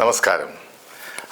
നമസ്കാരം.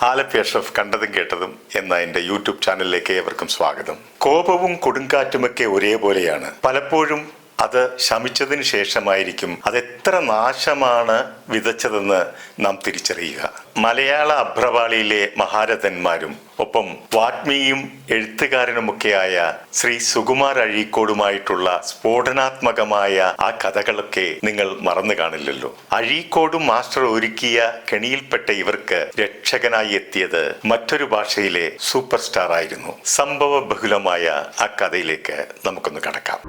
ആലപ്പി അഷ്റഫ് കണ്ടതും കേട്ടതും എന്ന എന്റെ യൂട്യൂബ് ചാനലിലേക്ക് ഏവർക്കും സ്വാഗതം. കോപവും കൊടുങ്കാറ്റുമൊക്കെ ഒരേപോലെയാണ്. പലപ്പോഴും അത് ശമിച്ചതിന് ശേഷമായിരിക്കും അതെത്ര നാശമാണ് വിതച്ചതെന്ന് നാം തിരിച്ചറിയുക. മലയാള അഭ്രവാളിയിലെ മഹാരഥന്മാരും ഒപ്പം വാഗ്മിയും എഴുത്തുകാരനുമൊക്കെയായ ശ്രീ സുകുമാർ അഴീക്കോടുമായിട്ടുള്ള സ്ഫോടനാത്മകമായ ആ കഥകളൊക്കെ നിങ്ങൾ മറന്നു കാണില്ലല്ലോ. അഴീക്കോടും മാസ്റ്റർ ഒരുക്കിയ കെണിയിൽപ്പെട്ട ഇവർക്ക് രക്ഷകനായി എത്തിയത് മറ്റൊരു ഭാഷയിലെ സൂപ്പർ സ്റ്റാർ ആയിരുന്നു സംഭവ ബഹുലമായ ആ കഥയിലേക്ക് നമുക്കൊന്ന് കടക്കാം.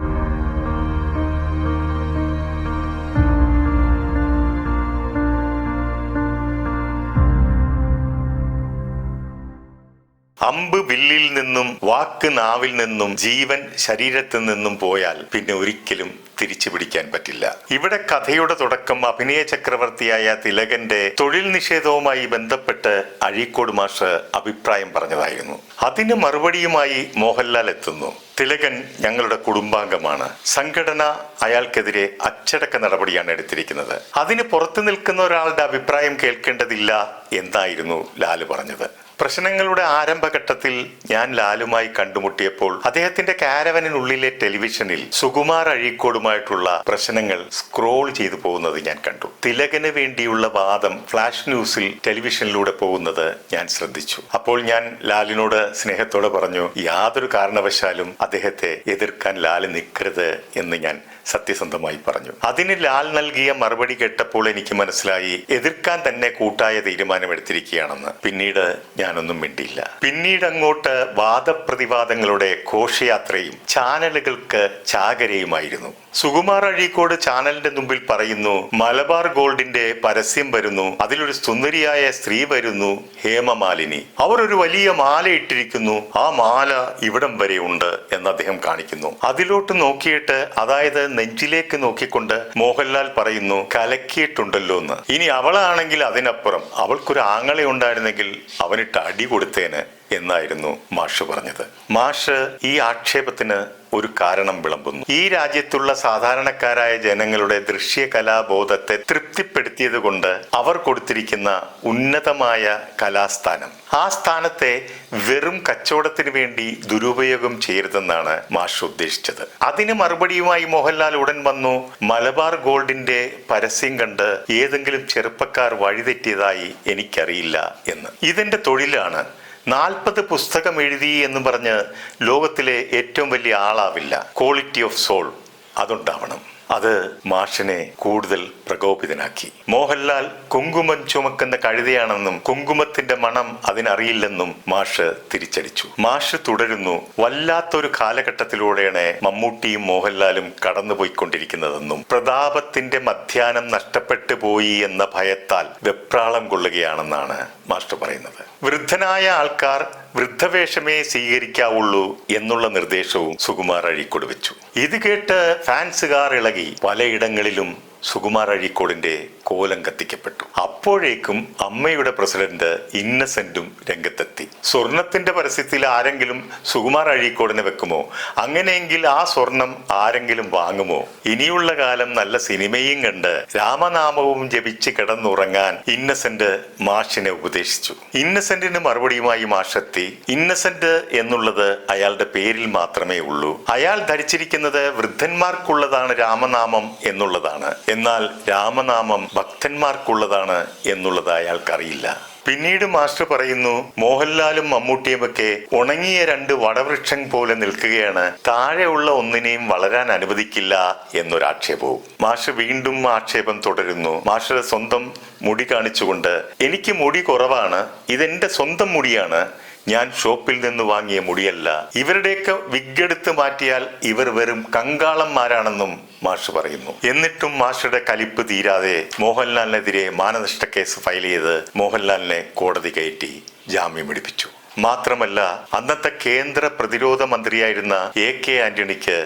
അമ്പ് വില്ലിൽ നിന്നും വാക്ക് നാവിൽ നിന്നും ജീവൻ ശരീരത്തിൽ നിന്നും പോയാൽ പിന്നെ ഒരിക്കലും തിരിച്ചു പിടിക്കാൻ പറ്റില്ല. ഇവിടെ കഥയുടെ തുടക്കം അഭിനയ ചക്രവർത്തിയായ തിലകന്റെ തൊഴിൽ നിഷേധവുമായി ബന്ധപ്പെട്ട് അഴീക്കോട് മാഷ് അഭിപ്രായം പറഞ്ഞതായിരുന്നു. അതിന് മറുപടിയുമായി മോഹൻലാൽ എത്തുന്നു. തിലകൻ ഞങ്ങളുടെ കുടുംബാംഗമാണ്. സംഘടന അയാൾക്കെതിരെ അച്ചടക്ക നടപടിയാണ് എടുത്തിരിക്കുന്നത്. അതിന് പുറത്തു നിൽക്കുന്ന ഒരാളുടെ അഭിപ്രായം കേൾക്കേണ്ടതില്ല എന്നായിരുന്നു ലാൽ പറഞ്ഞത്. പ്രശ്നങ്ങളുടെ ആരംഭഘട്ടത്തിൽ ഞാൻ ലാലുമായി കണ്ടുമുട്ടിയപ്പോൾ അദ്ദേഹത്തിന്റെ കാരവനിനുള്ളിലെ ടെലിവിഷനിൽ സുകുമാർ അഴീക്കോടുമായിട്ടുള്ള പ്രശ്നങ്ങൾ സ്ക്രോൾ ചെയ്തു പോകുന്നത് ഞാൻ കണ്ടു. തിലകന് വേണ്ടിയുള്ള വാദം ഫ്ലാഷ് ന്യൂസിൽ ടെലിവിഷനിലൂടെ പോകുന്നത് ഞാൻ ശ്രദ്ധിച്ചു. അപ്പോൾ ഞാൻ ലാലിനോട് സ്നേഹത്തോടെ പറഞ്ഞു യാതൊരു കാരണവശാലും അദ്ദേഹത്തെ എതിർക്കാൻ ലാൽ നിൽക്കരുത് എന്ന് ഞാൻ സത്യസന്ധമായി പറഞ്ഞു. അതിന് ലാൽ നൽകിയ മറുപടി കേട്ടപ്പോൾ എനിക്ക് മനസ്സിലായി എതിർക്കാൻ തന്നെ കൂട്ടായ തീരുമാനമെടുത്തിരിക്കുകയാണെന്ന്. പിന്നീട് ഞാനൊന്നും മിണ്ടിയില്ല. പിന്നീട് അങ്ങോട്ട് വാദപ്രതിവാദങ്ങളുടെ ഘോഷയാത്രയും ചാനലുകൾക്ക് ചാകരയുമായിരുന്നു. സുകുമാർ അഴീക്കോട് ചാനലിന്റെ മുമ്പിൽ പറയുന്നു മലബാർ ഗോൾഡിന്റെ പരസ്യം വരുന്നു അതിലൊരു സുന്ദരിയായ സ്ത്രീ വരുന്നു ഹേമമാലിനി. അവർ ഒരു വലിയ മാല ഇട്ടിരിക്കുന്നു ആ മാല ഇവിടം വരെ ഉണ്ട് എന്ന് അദ്ദേഹം കാണിക്കുന്നു. അതിലോട്ട് നോക്കിയിട്ട് അതായത് നെഞ്ചിലേക്ക് നോക്കിക്കൊണ്ട് മോഹൻലാൽ പറയുന്നു കലക്കിയിട്ടുണ്ടല്ലോ എന്ന്. ഇനി അവളാണെങ്കിൽ അതിനപ്പുറം. അവൾക്കൊരു ആങ്ങളെ ഉണ്ടായിരുന്നെങ്കിൽ അവനിട്ട് അടി കൊടുത്തേന് എന്നായിരുന്നു മാഷ് പറഞ്ഞത്. മാഷ് ഈ ആക്ഷേപത്തിന് ഒരു കാരണം വിളമ്പുന്നു. ഈ രാജ്യത്തുള്ള സാധാരണക്കാരായ ജനങ്ങളുടെ ദൃശ്യകലാബോധത്തെ തൃപ്തിപ്പെടുത്തിയത് കൊണ്ട് അവർ കൊടുത്തിരിക്കുന്ന ഉന്നതമായ കലാസ്ഥാനം. ആ സ്ഥാനത്തെ വെറും കച്ചവടത്തിന് വേണ്ടി ദുരുപയോഗം ചെയ്യരുതെന്നാണ് മാഷ് ഉദ്ദേശിച്ചത്. അതിന് മറുപടിയുമായി മോഹൻലാൽ ഉടൻ വന്നു മലബാർ ഗോൾഡിന്റെ പരസ്യം കണ്ട് ഏതെങ്കിലും ചെറുപ്പക്കാർ വഴിതെറ്റിയതായി എനിക്കറിയില്ല എന്ന്. ഇതിന്റെ തൊഴിലാണ്. നാൽപ്പത് പുസ്തകം എഴുതി എന്ന് പറഞ്ഞ് ലോകത്തിലെ ഏറ്റവും വലിയ ആളാവില്ല. ക്വാളിറ്റി ഓഫ് സോൾ അതുണ്ടാവണം. അത് മാഷിനെ കൂടുതൽ പ്രകോപിതനാക്കി. മോഹൻലാൽ കുങ്കുമം ചുമക്കുന്ന കഴുതയാണെന്നും കുങ്കുമത്തിന്റെ മണം അതിനറിയില്ലെന്നും മാഷ് തിരിച്ചടിച്ചു. മാഷ് തുടരുന്നു വല്ലാത്തൊരു കാലഘട്ടത്തിലൂടെയാണ് മമ്മൂട്ടിയും മോഹൻലാലും കടന്നുപോയിക്കൊണ്ടിരിക്കുന്നതെന്നും പ്രതാപത്തിന്റെ മധ്യാനം നഷ്ടപ്പെട്ടു പോയി എന്ന ഭയത്താൽ വെപ്രാളം കൊള്ളുകയാണെന്നാണ് മാഷ് പറയുന്നത്. വൃദ്ധനായ ആൾക്കാർ വൃദ്ധവേഷമേ സ്വീകരിക്കാവുള്ളൂ എന്നുള്ള നിർദ്ദേശവും സുകുമാർ അഴിക്കൊടുവിച്ചു. വെച്ചു ഇത് കേട്ട് ഫാൻസുകാർ ഇളകി പലയിടങ്ങളിലും സുകുമാർ അഴീക്കോടിന്റെ കോലം കത്തിക്കപ്പെട്ടു. അപ്പോഴേക്കും അമ്മയുടെ പ്രസിഡന്റ് ഇന്നസെന്റും രംഗത്തെത്തി. സ്വർണത്തിന്റെ പരസ്യത്തിൽ ആരെങ്കിലും സുകുമാർ അഴീക്കോടിനെ വെക്കുമോ? അങ്ങനെയെങ്കിൽ ആ സ്വർണം ആരെങ്കിലും വാങ്ങുമോ? ഇനിയുള്ള കാലം നല്ല സിനിമയും കണ്ട് രാമനാമവും ജപിച്ച് കിടന്നുറങ്ങാൻ ഇന്നസെന്റ് മാഷിനെ ഉപദേശിച്ചു. ഇന്നസെന്റിന് മറുപടിയുമായി മാഷെത്തി. ഇന്നസെന്റ് എന്നുള്ളത് അയാളുടെ പേരിൽ മാത്രമേ ഉള്ളൂ. അയാൾ ധരിച്ചിരിക്കുന്നത് വൃദ്ധന്മാർക്കുള്ളതാണ് രാമനാമം എന്നുള്ളതാണ്. എന്നാൽ രാമനാമം ഭക്തന്മാർക്കുള്ളതാണ് എന്നുള്ളത് അയാൾക്കറിയില്ല. പിന്നീട് മാസ്റ്റർ പറയുന്നു മോഹൻലാലും മമ്മൂട്ടിയും ഒക്കെ ഉണങ്ങിയ രണ്ട് വടവൃക്ഷം പോലെ നിൽക്കുകയാണ്. താഴെയുള്ള ഒന്നിനെയും വളരാൻ അനുവദിക്കില്ല എന്നൊരാക്ഷേപവും. മാഷ് വീണ്ടും ആക്ഷേപം തുടരുന്നു. മാഷ് സ്വന്തം മുടി കാണിച്ചുകൊണ്ട് എനിക്ക് മുടി കുറവാണ്. ഇതെന്റെ സ്വന്തം മുടിയാണ്. ഞാൻ ഷോപ്പിൽ നിന്ന് വാങ്ങിയ മുടിയല്ല. ഇവരുടെയൊക്കെ വിഗ്ഗെടുത്ത് മാറ്റിയാൽ ഇവർ വെറും കങ്കാളന്മാരാണെന്നും മാഷ് പറയുന്നു. എന്നിട്ടും മാഷയുടെ കലിപ്പ് തീരാതെ മോഹൻലാലിനെതിരെ മാനനഷ്ട കേസ് ഫയൽ ചെയ്ത് മോഹൻലാലിനെ കോടതി കയറ്റി ജാമ്യം എടുപ്പിച്ചു മാത്രമല്ല അന്നത്തെ കേന്ദ്ര പ്രതിരോധ മന്ത്രിയായിരുന്ന എ കെ ആന്റണിക്ക്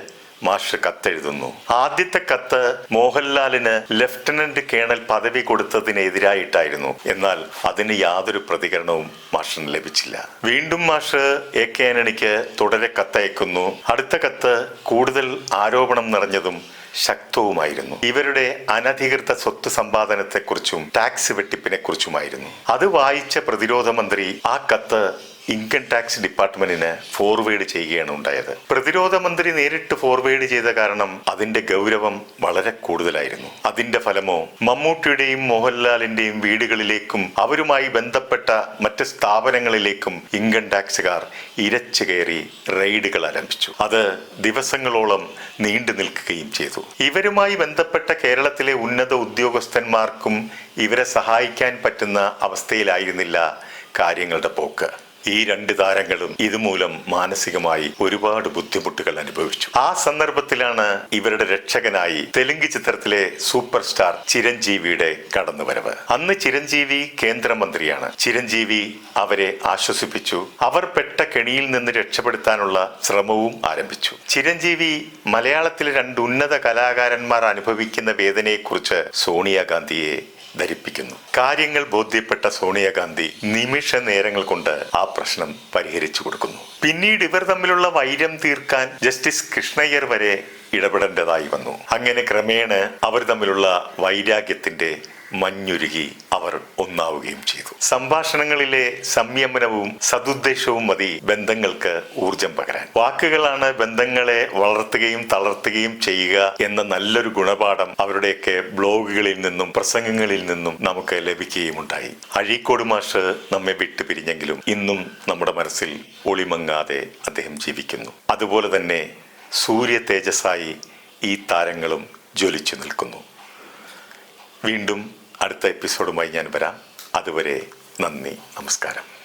മാഷ് കത്തെഴുതുന്നു. ആദ്യത്തെ കത്ത് മോഹൻലാലിന് ലഫ്റ്റനന്റ് കേണൽ പദവി കൊടുത്തതിനെതിരായിട്ടായിരുന്നു. എന്നാൽ അതിന് യാതൊരു പ്രതികരണവും മാഷിന് ലഭിച്ചില്ല. വീണ്ടും മാഷ് എ കെ ആന്റണിക്ക് തുടരെ കത്തയക്കുന്നു. അടുത്ത കത്ത് കൂടുതൽ ആരോപണം നിറഞ്ഞതും ശക്തവുമായിരുന്നു. ഇവരുടെ അനധികൃത സ്വത്ത് സമ്പാദനത്തെക്കുറിച്ചും ടാക്സ് വെട്ടിപ്പിനെ കുറിച്ചുമായിരുന്നു അത് വായിച്ച പ്രതിരോധ മന്ത്രി ആ കത്ത് ഇൻകം ടാക്സ് ഡിപ്പാർട്ട്മെന്റിന് ഫോർവേഡ് ചെയ്യുകയാണ് ഉണ്ടായത്. പ്രതിരോധ മന്ത്രി നേരിട്ട് ഫോർവേഡ് ചെയ്ത കാരണം അതിന്റെ ഗൗരവം വളരെ കൂടുതലായിരുന്നു. അതിന്റെ ഫലമോ മമ്മൂട്ടിയുടെയും മോഹൻലാലിന്റെയും വീടുകളിലേക്കും അവരുമായി ബന്ധപ്പെട്ട മറ്റ് സ്ഥാപനങ്ങളിലേക്കും ഇൻകം ടാക്സുകാർ ഇരച്ചു കയറി റെയ്ഡുകൾ ആരംഭിച്ചു. അത് ദിവസങ്ങളോളം നീണ്ടു നിൽക്കുകയും ചെയ്തു. ഇവരുമായി ബന്ധപ്പെട്ട കേരളത്തിലെ ഉന്നത ഉദ്യോഗസ്ഥന്മാർക്കും ഇവരെ സഹായിക്കാൻ പറ്റുന്ന അവസ്ഥയിലായിരുന്നില്ല കാര്യങ്ങളുടെ പോക്ക്. ഈ രണ്ട് താരങ്ങളും ഇതുമൂലം മാനസികമായി ഒരുപാട് ബുദ്ധിമുട്ടുകൾ അനുഭവിച്ചു. ആ സന്ദർഭത്തിലാണ് ഇവരുടെ രക്ഷകനായി തെലുങ്ക് ചിത്രത്തിലെ സൂപ്പർ സ്റ്റാർ ചിരഞ്ജീവിയുടെ കടന്നുവരവ്. അന്ന് ചിരഞ്ജീവി കേന്ദ്രമന്ത്രിയാണ്. ചിരഞ്ജീവി അവരെ ആശ്വസിപ്പിച്ചു. അവർ പെട്ട കെണിയിൽ നിന്ന് രക്ഷപ്പെടുത്താനുള്ള ശ്രമവും ആരംഭിച്ചു. ചിരഞ്ജീവി മലയാളത്തിലെ രണ്ട് ഉന്നത കലാകാരന്മാർ അനുഭവിക്കുന്ന വേദനയെക്കുറിച്ച് സോണിയാഗാന്ധിയെ ധരിപ്പിക്കുന്നു. കാര്യങ്ങൾ ബോധ്യപ്പെട്ട സോണിയാഗാന്ധി നിമിഷ നേരങ്ങൾ കൊണ്ട് ആ പ്രശ്നം പരിഹരിച്ചു കൊടുക്കുന്നു. പിന്നീട് ഇവർ തമ്മിലുള്ള വൈരം തീർക്കാൻ ജസ്റ്റിസ് കൃഷ്ണയ്യർ വരെ ഇടപെടേണ്ടതായി വന്നു. അങ്ങനെ ക്രമേണ അവർ തമ്മിലുള്ള വൈരാഗ്യത്തിന്റെ മഞ്ഞുരുകി അവർ ഒന്നാവുകയും ചെയ്തു. സംഭാഷണങ്ങളിലെ സംയമനവും സതുദ്ദേശവും മതി ബന്ധങ്ങൾക്ക് ഊർജം പകരാൻ. വാക്കുകളാണ് ബന്ധങ്ങളെ വളർത്തുകയും തളർത്തുകയും ചെയ്യുക എന്ന നല്ലൊരു ഗുണപാഠം അവരുടെയൊക്കെ ബ്ലോഗുകളിൽ നിന്നും പ്രസംഗങ്ങളിൽ നിന്നും നമുക്ക് ലഭിക്കുകയും ഉണ്ടായി അഴീക്കോട് മാഷ് നമ്മെ വിട്ടുപിരിഞ്ഞെങ്കിലും ഇന്നും നമ്മുടെ മനസ്സിൽ ഒളിമങ്ങാതെ അദ്ദേഹം ജീവിക്കുന്നു. അതുപോലെ തന്നെ സൂര്യ തേജസ്സായി ഈ താരങ്ങളും ജ്വലിച്ചു നിൽക്കുന്നു. വീണ്ടും അടുത്ത എപ്പിസോഡുമായി ഞാൻ വരാം. അതുവരെ നന്ദി നമസ്കാരം.